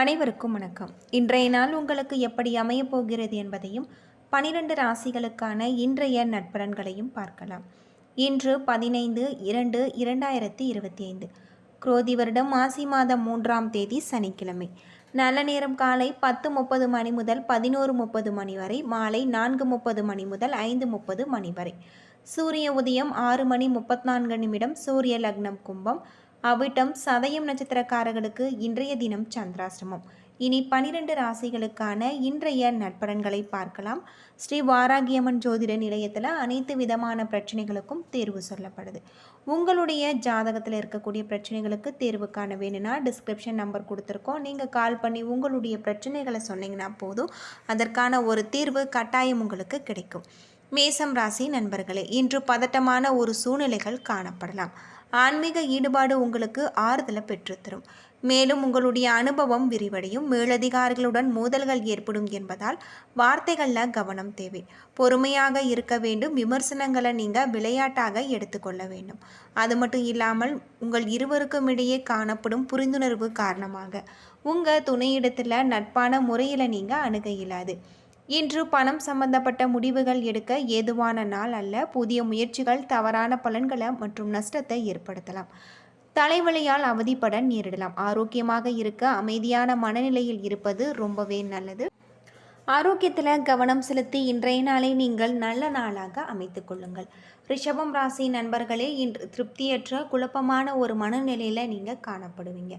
அனைவருக்கும் வணக்கம். இன்றைய நாள் உங்களுக்கு எப்படி அமையப் போகிறது என்பதையும் பனிரெண்டு ராசிகளுக்கான இன்றைய நட்பலன்களையும் பார்க்கலாம். இன்று பதினைந்து இரண்டு இரண்டாயிரத்தி இருபத்தி ஐந்து குரோதி வருடம் மாசி மாதம் மூன்றாம் தேதி சனிக்கிழமை. நல்ல நேரம் காலை பத்து முப்பது மணி முதல் பதினோரு முப்பது மணி வரை மாலை நான்கு முப்பது மணி முதல் ஐந்து முப்பது மணி வரை. சூரிய உதயம் ஆறு மணி முப்பத்தி நான்கு நிமிடம் சூரிய லக்னம் கும்பம் அவிட்டம் சதயம் நட்சத்திரக்காரர்களுக்கு இன்றைய தினம் சந்திராசிரமம் இனி பனிரெண்டு ராசிகளுக்கான இன்றைய நட்பலன்களை பார்க்கலாம். ஸ்ரீ வாராகியம்மன் ஜோதிட நிலையத்தில் அனைத்து விதமான பிரச்சனைகளுக்கும் தேர்வு சொல்லப்படுது. உங்களுடைய ஜாதகத்தில் இருக்கக்கூடிய பிரச்சனைகளுக்கு தேர்வு காண வேணும்னா டிஸ்கிரிப்ஷன் நம்பர் கொடுத்துருக்கோம். நீங்கள் கால் பண்ணி உங்களுடைய பிரச்சனைகளை சொன்னீங்கன்னா போதும். அதற்கான ஒரு தீர்வு கட்டாயம் உங்களுக்கு கிடைக்கும். மேசம் ராசி நண்பர்களே இன்று பதட்டமான ஒரு சூழ்நிலைகள் காணப்படலாம். ஆன்மீக ஈடுபாடு உங்களுக்கு ஆறுதலை பெற்றுத்தரும். மேலும் உங்களுடைய அனுபவம் விரிவடையும். மேலதிகாரிகளுடன் மோதல்கள் ஏற்படும் என்பதால் வார்த்தைகளில் கவனம் தேவை. பொறுமையாக இருக்க வேண்டும். விமர்சனங்களை நீங்கள் விளையாட்டாக எடுத்துக்கொள்ள வேண்டும். அது மட்டும் இல்லாமல் உங்கள் இருவருக்கும் இடையே காணப்படும் புரிந்துணர்வு காரணமாக உங்கள் துணையிடத்தில் நட்பான முறையில் நீங்கள் அணுக இயலாது. இன்று பணம் சம்பந்தப்பட்ட முடிவுகள் எடுக்க ஏதுவான நாள் அல்ல. புதிய முயற்சிகள் தவறான பலன்களை மற்றும் நஷ்டத்தை ஏற்படுத்தலாம். தலைவலியால் அவதிப்பட நேரிடலாம். ஆரோக்கியமாக இருக்க அமைதியான மனநிலையில் இருப்பது ரொம்பவே நல்லது. ஆரோக்கியத்தில் கவனம் செலுத்தி இன்றைய நாளை நீங்கள் நல்ல நாளாக அமைத்து கொள்ளுங்கள். ரிஷபம் ராசி நண்பர்களே இன்று திருப்தியற்ற குழப்பமான ஒரு மனநிலையில் நீங்கள் காணப்படுவீங்க.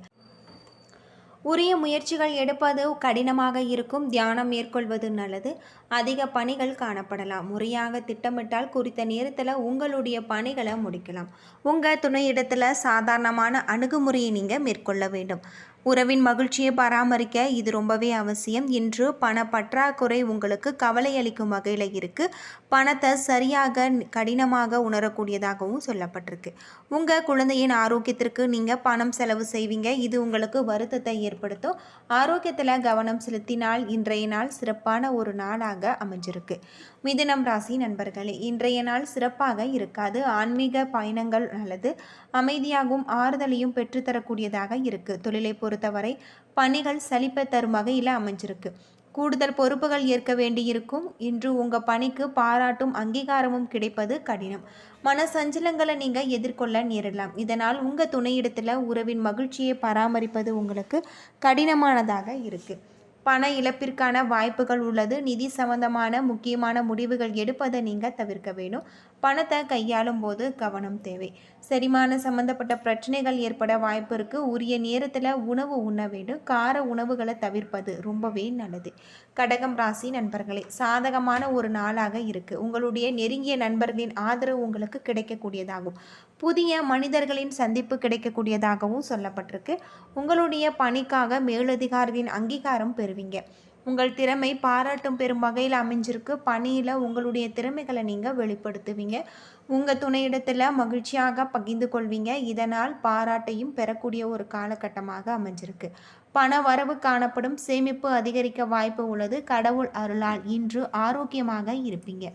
உரிய முயற்சிகள் எடுப்பது கடினமாக இருக்கும். தியானம் மேற்கொள்வது நல்லது. அதிக பணிகள் காணப்படலாம். முறையாக திட்டமிட்டால் குறித்த நேரத்தில் உங்களுடைய பணிகளை முடிக்கலாம். உங்கள் துணையிடத்தில் சாதாரணமான அணுகுமுறையை நீங்கள் மேற்கொள்ள வேண்டும். உறவின் மகிழ்ச்சியை பராமரிக்க இது ரொம்பவே அவசியம். இன்று பண பற்றாக்குறை உங்களுக்கு கவலை அளிக்கும் வகையில் இருக்குது பணத்தை சரியாக கடினமாக உணரக்கூடியதாகவும் சொல்லப்பட்டிருக்கு. உங்கள் குழந்தையின் ஆரோக்கியத்திற்கு நீங்கள் பணம் செலவு செய்வீங்க. இது உங்களுக்கு வருத்தத்தை ஏற்படுத்தும். ஆரோக்கியத்தில் கவனம் செலுத்தினால் இன்றைய நாள் சிறப்பான ஒரு நாளாக அமைஞ்சிருக்கு. மிதுனம் ராசி நண்பர்களே இன்றைய நாள் சிறப்பாக இருக்காது. ஆன்மீக பயணங்கள் அல்லது அமைதியாகவும் ஆறுதலையும் பெற்றுத்தரக்கூடியதாக இருக்குது தொழிலை பொறுத்தவரை பணிகள் சலிப்பை தரும் வகையில் அமைஞ்சிருக்கு. கூடுதல் பொறுப்புகள் ஏற்க வேண்டியிருக்கும். இன்று உங்கள் பணிக்கு பாராட்டும் அங்கீகாரமும் கிடைப்பது கடினம். மன சஞ்சலங்களை நீங்கள் எதிர்கொள்ள நேரிடலாம். இதனால் உங்கள் துணையிடத்தில் உறவின் மகிழ்ச்சியை பராமரிப்பது உங்களுக்கு கடினமானதாக இருக்குது பண இழப்பிற்கான வாய்ப்புகள் உள்ளது. நிதி சம்பந்தமான முக்கியமான முடிவுகள் எடுப்பதை நீங்கள் தவிர்க்க வேணும் பணத்தை கையாளும் போது கவனம் தேவை. செரிமான சம்பந்தப்பட்ட பிரச்சனைகள் ஏற்பட வாய்ப்பு இருக்குது உரிய நேரத்தில் உணவு உண்ண வேண்டும். கார உணவுகளை தவிர்ப்பது ரொம்பவே நல்லது. கடகம் ராசி நண்பர்களே சாதகமான ஒரு நாளாக இருக்குது உங்களுடைய நெருங்கிய நண்பர்களின் ஆதரவு உங்களுக்கு கிடைக்கக்கூடியதாகும். புதிய மனிதர்களின் சந்திப்பு கிடைக்கக்கூடியதாகவும் சொல்லப்பட்டிருக்கு. உங்களுடைய பணிக்காக மேலதிகாரிகளின் அங்கீகாரம் பெறுவீங்க உங்கள் திறமை பாராட்டும் பெறும் வகையில் அமைஞ்சிருக்கு. பணியில் உங்களுடைய திறமைகளை நீங்கள் வெளிப்படுத்துவீங்க. உங்கள் துணையிடத்தில் மகிழ்ச்சியாக பகிர்ந்து கொள்வீங்க. இதனால் பாராட்டையும் பெறக்கூடிய ஒரு காலகட்டமாக அமைஞ்சிருக்கு. பண வரவு காணப்படும். சேமிப்பு அதிகரிக்க வாய்ப்பு உள்ளது. கடவுள் அருளால் இன்று ஆரோக்கியமாக இருப்பீங்க.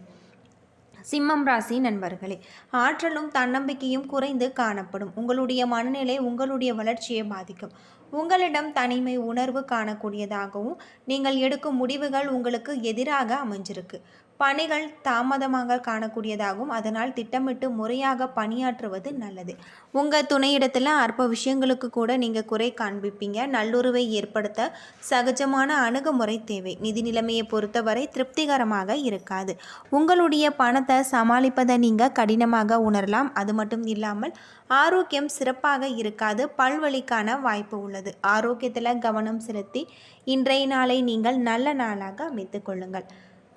சிம்மம் ராசி நண்பர்களே ஆற்றலும் தன்னம்பிக்கையும் குறைந்து காணப்படும். உங்களுடைய மனநிலை உங்களுடைய வளர்ச்சியை பாதிக்கும். உங்களிடம் தனிமை உணர்வு காணக்கூடியதாகவும் நீங்கள் எடுக்கும் முடிவுகள் உங்களுக்கு எதிராக அமைஞ்சிருக்கு. பணிகள் தாமதமாக காணக்கூடியதாகும். அதனால் திட்டமிட்டு முறையாக பணியாற்றுவது நல்லது. உங்கள் துணையிடத்தில் அற்ப விஷயங்களுக்கு கூட நீங்கள் குறை காண்பிப்பீங்க. நல்லுறவை ஏற்படுத்த சகஜமான அணுகுமுறை தேவை. நிதி நிலைமையை பொறுத்தவரை திருப்திகரமாக இருக்காது. உங்களுடைய பணத்தை சமாளிப்பதை நீங்கள் கடினமாக உணரலாம். அது மட்டும் இல்லாமல் ஆரோக்கியம் சிறப்பாக இருக்காது. பல்வழிக்கான வாய்ப்பு உள்ளது. ஆரோக்கியத்தில் கவனம் செலுத்தி இன்றைய நாளை நீங்கள் நல்ல நாளாக அமைத்துக் கொள்ளுங்கள்.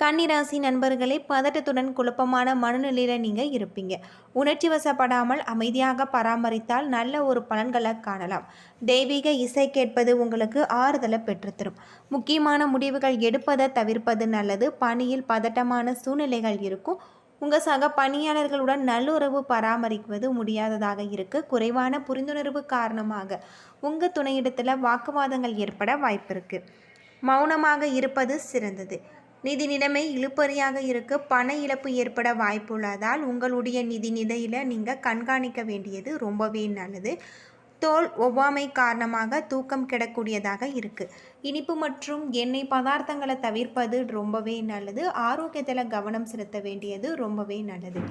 கன்னிராசி நண்பர்களே பதட்டத்துடன் குழப்பமான மனநிலையில் நீங்கள் இருப்பீங்க. உணர்ச்சி வசப்படாமல் அமைதியாக பராமரித்தால் நல்ல ஒரு பலன்களை காணலாம். தெய்வீக இசை கேட்பது உங்களுக்கு ஆறுதலை பெற்றுத்தரும். முக்கியமான முடிவுகள் எடுப்பதை தவிர்ப்பது நல்லது. பணியில் பதட்டமான சூழ்நிலைகள் இருக்கும். உங்கள் சக பணியாளர்களுடன் நல்லுறவு பராமரிப்பது முடியாததாக இருக்கு. குறைவான புரிந்துணர்வு காரணமாக உங்கள் துணையிடத்தில் வாக்குவாதங்கள் ஏற்பட வாய்ப்பு இருக்குது மௌனமாக இருப்பது சிறந்தது. நிதி நிலைமை இழுப்பறியாக இருக்க. பண இழப்பு ஏற்பட வாய்ப்புள்ளதால் உங்களுடைய நிதி நிலையில் நீங்கள் கண்காணிக்க வேண்டியது ரொம்பவே நல்லது. தோல் ஒவ்வாமை காரணமாக தூக்கம் கிடக்கூடியதாக இருக்குது இனிப்பு மற்றும் எண்ணெய் பதார்த்தங்களை தவிர்ப்பது ரொம்பவே நல்லது. ஆரோக்கியத்தில் கவனம் செலுத்த வேண்டியது ரொம்பவே நல்லது.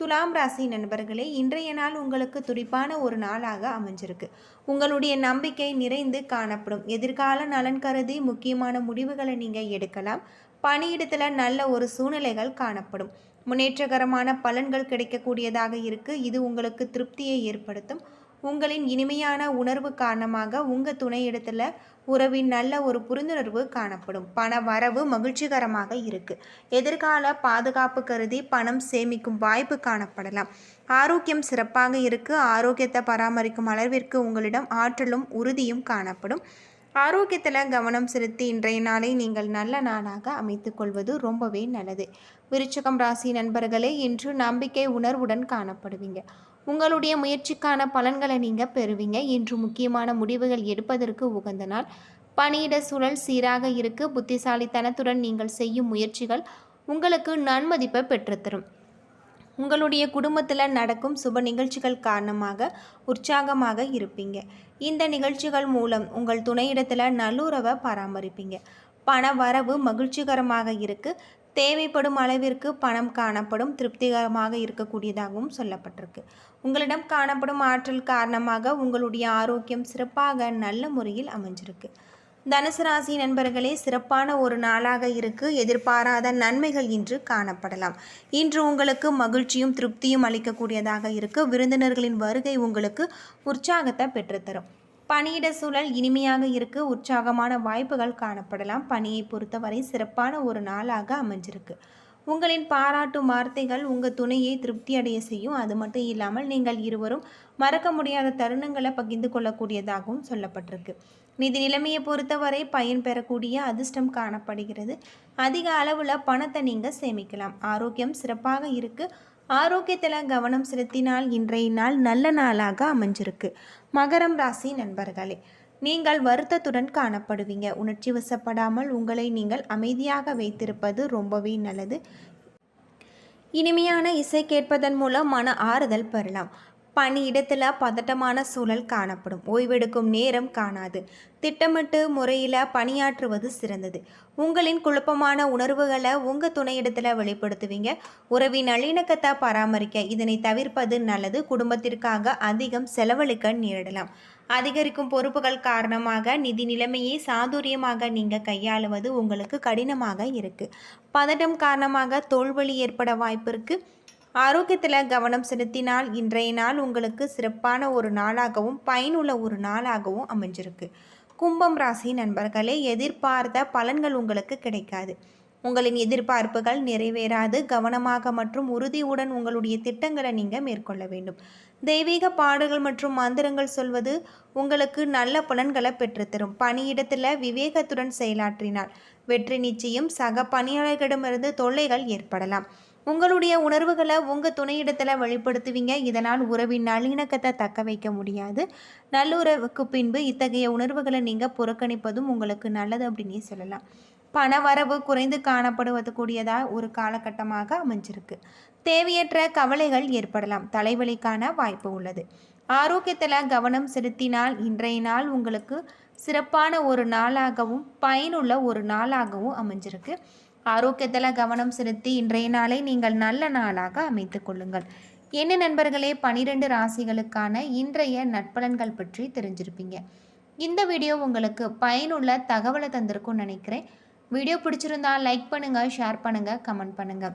துலாம் ராசி நண்பர்களே இன்றைய நாள் உங்களுக்கு துடிப்பான ஒரு நாளாக அமைஞ்சிருக்கு. உங்களுடைய நம்பிக்கை நிறைந்து காணப்படும். எதிர்கால நலன் கருதி முக்கியமான முடிவுகளை நீங்கள் எடுக்கலாம். பணியிடத்தில் நல்ல ஒரு சூழ்நிலைகள் காணப்படும். முன்னேற்றகரமான பலன்கள் கிடைக்கக்கூடியதாக இருக்குது இது உங்களுக்கு திருப்தியை ஏற்படுத்தும். உங்களின் இனிமையான உணர்வு காரணமாக உங்கள் துணையிடத்தில் உறவின் நல்ல ஒரு புரிந்துணர்வு காணப்படும். பண வரவு மகிழ்ச்சிகரமாக இருக்குது எதிர்கால பாதுகாப்பு கருதி பணம் சேமிக்கும் வாய்ப்பு காணப்படலாம். ஆரோக்கியம் சிறப்பாக இருக்குது ஆரோக்கியத்தை பராமரிக்கும் அளவிற்கு உங்களிடம் ஆற்றலும் உறுதியும் காணப்படும். ஆரோக்கியத்தில் கவனம் செலுத்தி இன்றைய நாளை நீங்கள் நல்ல நாளாக அமைத்துக் கொள்வது ரொம்பவே நல்லது. விருச்சகம் ராசி நண்பர்களே இன்று நம்பிக்கை உணர்வுடன் காணப்படுவீங்க. உங்களுடைய முயற்சிக்கான பலன்களை நீங்கள் பெறுவீங்க. இன்று முக்கியமான முடிவுகள் எடுப்பதற்கு உகந்த நாள். பணியிட சூழல் சீராக இருக்கு. புத்திசாலித்தனத்துடன் நீங்கள் செய்யும் முயற்சிகள் உங்களுக்கு நன்மதிப்பை பெற்றுத்தரும். உங்களுடைய குடும்பத்தில் நடக்கும் சுப நிகழ்ச்சிகள் காரணமாக உற்சாகமாக இருப்பீங்க. இந்த நிகழ்ச்சிகள் மூலம் உங்கள் துணையிடத்தில் நல்லுறவை பராமரிப்பீங்க. பண வரவு மகிழ்ச்சிகரமாக இருக்குது தேவைப்படும் அளவிற்கு பணம் காணப்படும் திருப்திகரமாக இருக்கக்கூடியதாகவும் சொல்லப்பட்டிருக்கு. உங்களிடம் காணப்படும் ஆற்றல் காரணமாக உங்களுடைய ஆரோக்கியம் சிறப்பாக நல்ல முறையில் அமைஞ்சிருக்கு. தனுசு ராசி நண்பர்களே சிறப்பான ஒரு நாளாக இருக்கு. எதிர்பாராத நன்மைகள் இன்று காணப்படலாம். இன்று உங்களுக்கு மகிழ்ச்சியும் திருப்தியும் அளிக்கக்கூடியதாக இருக்கு. விருந்தினர்களின் வருகை உங்களுக்கு உற்சாகத்தை பெற்றுத்தரும். பணியிட சூழல் இனிமையாக இருக்கு. உற்சாகமான வாய்ப்புகள் காணப்படலாம். பணியை பொறுத்தவரை சிறப்பான ஒரு நாளாக அமைஞ்சிருக்கு. உங்களின் பாராட்டும் வார்த்தைகள் உங்கள் துணையை திருப்தி அடைய செய்யும். அது மட்டும் இல்லாமல் நீங்கள் இருவரும் மறக்க முடியாத தருணங்களை பகிர்ந்து கொள்ளக்கூடியதாகவும் சொல்லப்பட்டிருக்கு. நிதி நிலைமையை பொறுத்தவரை பயன் பெறக்கூடிய அதிர்ஷ்டம் காணப்படுகிறது. அதிக அளவில் பணத்தை நீங்கள் சேமிக்கலாம். ஆரோக்கியம் சிறப்பாக இருக்குது ஆரோக்கியத்தில் கவனம் செலுத்தினால் இன்றைய நாள் நல்ல நாளாக அமைஞ்சிருக்கு. மகரம் ராசி நண்பர்களே நீங்கள் வருத்தத்துடன் காணப்படுவீங்க. உணர்ச்சி வசப்படாமல் உங்களை நீங்கள் அமைதியாக வைத்திருப்பது ரொம்பவே நல்லது. இனிமையான இசை கேட்பதன் மூலம் மன ஆறுதல் பெறலாம். பணியிடத்தில் பதட்டமான சூழல் காணப்படும். ஓய்வெடுக்கும் நேரம் காணாது. திட்டமிட்டு முறையில் பணியாற்றுவது சிறந்தது. உங்களின் குழப்பமான உணர்வுகளை உங்கள் துணையிடத்தில் வெளிப்படுத்துவீங்க. உறவின் நல்லிணக்கத்தை பராமரிக்க இதனை தவிர்ப்பது நல்லது. குடும்பத்திற்காக அதிகம் செலவழிக்க நேரிடலாம். அதிகரிக்கும் பொறுப்புகள் காரணமாக நிதி நிலைமையை சாதுரியமாக நீங்கள் கையாளுவது உங்களுக்கு கடினமாக இருக்குது பதட்டம் காரணமாக தோல்வழி ஏற்பட வாய்ப்பு இருக்குது ஆரோக்கியத்தில் கவனம் செலுத்தினால் இன்றைய நாள் உங்களுக்கு சிறப்பான ஒரு நாளாகவும் பயனுள்ள ஒரு நாளாகவும் அமைஞ்சிருக்கு. கும்பம் ராசி நண்பர்களே எதிர்பார்த்த பலன்கள் உங்களுக்கு கிடைக்காது. உங்களின் எதிர்பார்ப்புகள் நிறைவேறாது. கவனமாக மற்றும் உறுதியுடன் உங்களுடைய திட்டங்களை நீங்கள் மேற்கொள்ள வேண்டும். தெய்வீக பாடல்கள் மற்றும் மந்திரங்கள் சொல்வது உங்களுக்கு நல்ல பலன்களை பெற்றுத்தரும். பணியிடத்தில் விவேகத்துடன் செயலாற்றினால் வெற்றி நிச்சயம். சக பணியாளர்களிடமிருந்து தொல்லைகள் ஏற்படலாம். உங்களுடைய உணர்வுகளை உங்கள் துணையிடத்தில் வெளிப்படுத்துவீங்க. இதனால் உறவின் நல்லிணக்கத்தை தக்க வைக்க முடியாது. நல்லுறவுக்கு பின்பு இத்தகைய உணர்வுகளை நீங்கள் புறக்கணிப்பதும் உங்களுக்கு நல்லது அப்படின்னே சொல்லலாம். பண வரவு குறைந்து காணப்படுவது கூடியதாக ஒரு காலகட்டமாக அமைஞ்சிருக்கு. தேவையற்ற கவலைகள் ஏற்படலாம். தலைவலிக்கான வாய்ப்பு உள்ளது. ஆரோக்கியத்தில் கவனம் செலுத்தினால் இன்றைய நாள் உங்களுக்கு சிறப்பான ஒரு நாளாகவும் பயனுள்ள ஒரு நாளாகவும் அமைஞ்சிருக்கு. ஆரோக்கியத்தில் கவனம் செலுத்தி இன்றைய நாளை நீங்கள் நல்ல நாளாக அமைத்து கொள்ளுங்கள். என்ன நண்பர்களே பனிரெண்டு ராசிகளுக்கான இன்றைய நட்பலன்கள் பற்றி தெரிஞ்சிருப்பீங்க. இந்த வீடியோ உங்களுக்கு பயனுள்ள தகவலை தந்திருக்கும்னு நினைக்கிறேன். வீடியோ பிடிச்சிருந்தா லைக் பண்ணுங்கள் ஷேர் பண்ணுங்கள் கமெண்ட் பண்ணுங்கள்